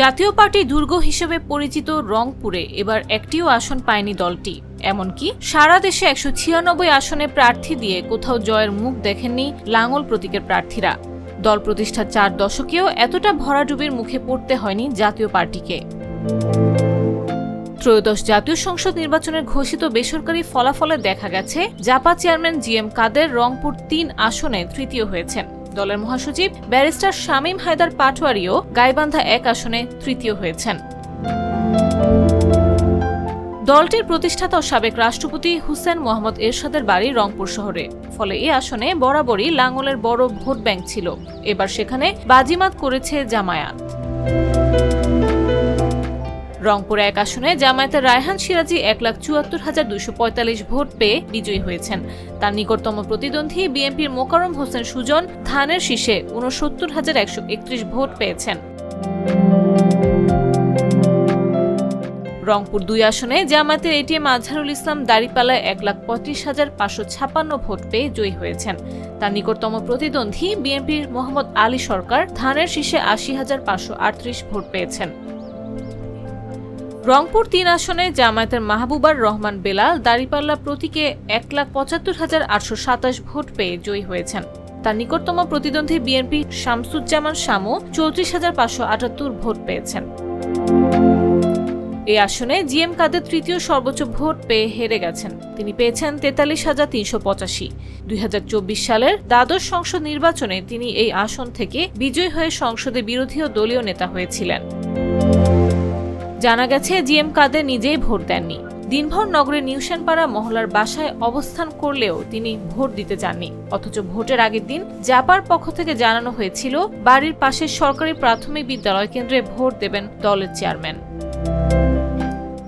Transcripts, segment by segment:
জাতীয় পার্টি দুর্গ হিসেবে পরিচিত রংপুরে এবার একটিও আসন পায়নি দলটি। এমনকি সারা দেশে একশো ছিয়ানব্বই আসনে প্রার্থী দিয়ে কোথাও জয়ের মুখ দেখেননি লাঙল প্রতীকের প্রার্থীরা। দল প্রতিষ্ঠার চার দশকেও এতটা ভরাডুবির মুখে পড়তে হয়নি জাতীয় পার্টিকে। ত্রয়োদশ জাতীয় সংসদ নির্বাচনের ঘোষিত বেসরকারি ফলাফলে দেখা গেছে, Japa chairman G M Quader Rangpur তিন আসনে তৃতীয় হয়েছেন। দলের মহাসচিব ব্যারিস্টার শামীম হায়দার পাটোয়ারিও গাইবান্ধা এক আসনে তৃতীয় হয়েছেন। দলটির প্রতিষ্ঠাতা ও সাবেক রাষ্ট্রপতি হুসেন মোহাম্মদ এরশাদের বাড়ি রংপুর শহরে। ফলে এ আসনে বরাবরই লাঙ্গলের বড় ভোট ব্যাংক ছিল। এবার সেখানে বাজিমাত করেছে জামায়াত। রংপুর এক আসনে জামায়াতের রায়হান সিরাজি এক লাখ চুয়াত্তর হাজার দুশো পঁয়তাল্লিশ ভোট পেয়ে বিজয়ী হয়েছেন। তার নিকটতম প্রতিদ্বন্দ্বী বিএনপির মোকারম হোসেন সুজন ধানের শীষে উনসত্তর হাজার একশো একত্রিশ ভোট পেয়েছেন। রংপুর দুই আসনে জামায়াতের এটিএম আজহারুল ইসলাম দাড়িপালায় এক লাখ পঁয়ত্রিশ হাজার পাঁচশো ছাপান্ন ভোট পেয়ে জয়ী হয়েছেন। তার নিকটতম প্রতিদ্বন্দ্বী বিএনপির মোহাম্মদ আলী সরকার ধানের শীষে আশি হাজার পাঁচশো আটত্রিশ ভোট পেয়েছেন। রংপুর তিন আসনে জামায়াতের মাহবুবার রহমান বেলাল দাঁড়িপাল্লা প্রতীকে এক লাখ পঁচাত্তর হাজার আটশো সাতাশ ভোট পেয়ে জয়ী হয়েছেন। তার নিকটতম প্রতিদ্বন্দ্বী বিএনপি শামসুজ্জামান শামু চৌত্রিশ হাজার পাঁচশো আটাত্তর ভোট পেয়েছেন। এই আসনে জিএম কাদের তৃতীয় সর্বোচ্চ ভোট পেয়ে হেরে গেছেন। তিনি পেয়েছেন তেতাল্লিশ হাজার তিনশো পঁচাশি। দুই হাজার চব্বিশ সালের দ্বাদশ সংসদ নির্বাচনে তিনি এই আসন থেকে বিজয়ী হয়ে সংসদে বিরোধী ও দলীয় নেতা হয়েছিলেন। জানা গেছে, জিএম কাদের নিজেই ভোট দেননি। দিনভর নগরের নিউশনপাড়া মহলার বাসায় অবস্থান করলেও তিনি ভোট দিতে যাননি অথচ ভোটের আগের দিন জাপার পক্ষ থেকে জানানো হয়েছিল, বাড়ির পাশে সরকারি প্রাথমিক বিদ্যালয় কেন্দ্রে ভোট দেবেন দলের চেয়ারম্যান।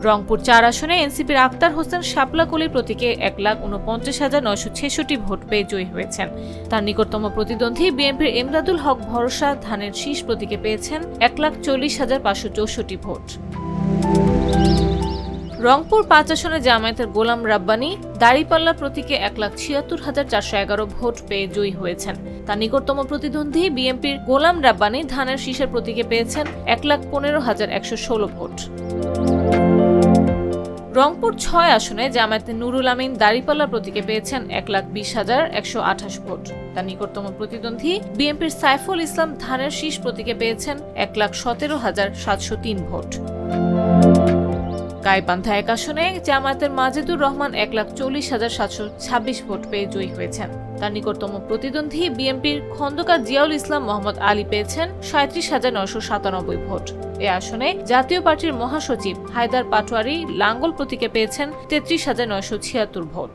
রংপুর চার আসনে এনসিপির আক্তার হোসেন শাপলাকলি প্রতীকে এক লাখ উনপঞ্চাশ হাজার নয়শো ছেষট্টি ভোট পেয়ে জয়ী হয়েছেন। তার নিকটতম প্রতিদ্বন্দ্বী বিএনপির এমদাদুল হক ভরসা ধানের শীষ প্রতীকে পেয়েছেন এক লাখ চল্লিশ হাজার পাঁচশো চৌষট্টি ভোট। রংপুর পাঁচ আসনে জামায়াতের গোলাম রাব্বানি দাড়িপাল্লা প্রতীকে এক লাখ ছিয়াত্তর হাজার চারশো এগারো ভোট পেয়ে জয়ী হয়েছেন। তার নিকটতম প্রতিদ্বন্দ্বী বিএনপির গোলাম রাব্বানি ধানের শীষের প্রতীকে পেয়েছেন এক লাখ পনেরো হাজার একশো ষোলো ভোট। রংপুর ছয় আসনে জামায়াতে নুরুল আমিন দাড়িপাল্লা প্রতীকে পেয়েছেন এক লাখ বিশ হাজার একশো আঠাশ ভোট। তার নিকটতম প্রতিদ্বন্দ্বী বিএনপির সাইফুল ইসলাম ধানের শীষ প্রতীকে পেয়েছেন এক লাখ সতেরো হাজার সাতশো তিন ভোট। গাইবান্ধা এক আসনে জামায়াতের মাজেদুর রহমান এক লাখ চল্লিশ হাজার সাতশো ছাব্বিশ ভোট পেয়ে জয়ী হয়েছেন। তার নিকটতম প্রতিদ্বন্দ্বী বিএনপির খন্দকার জিয়াউল ইসলাম মোহাম্মদ আলী পেয়েছেন সাঁত্রিশ হাজার নয়শো সাতানব্বই ভোট। এ আসনে জাতীয় পার্টির মহাসচিব হায়দার পাটোয়ারি লাঙ্গল প্রতীকে পেয়েছেন তেত্রিশ হাজার নয়শো ছিয়াত্তর ভোট।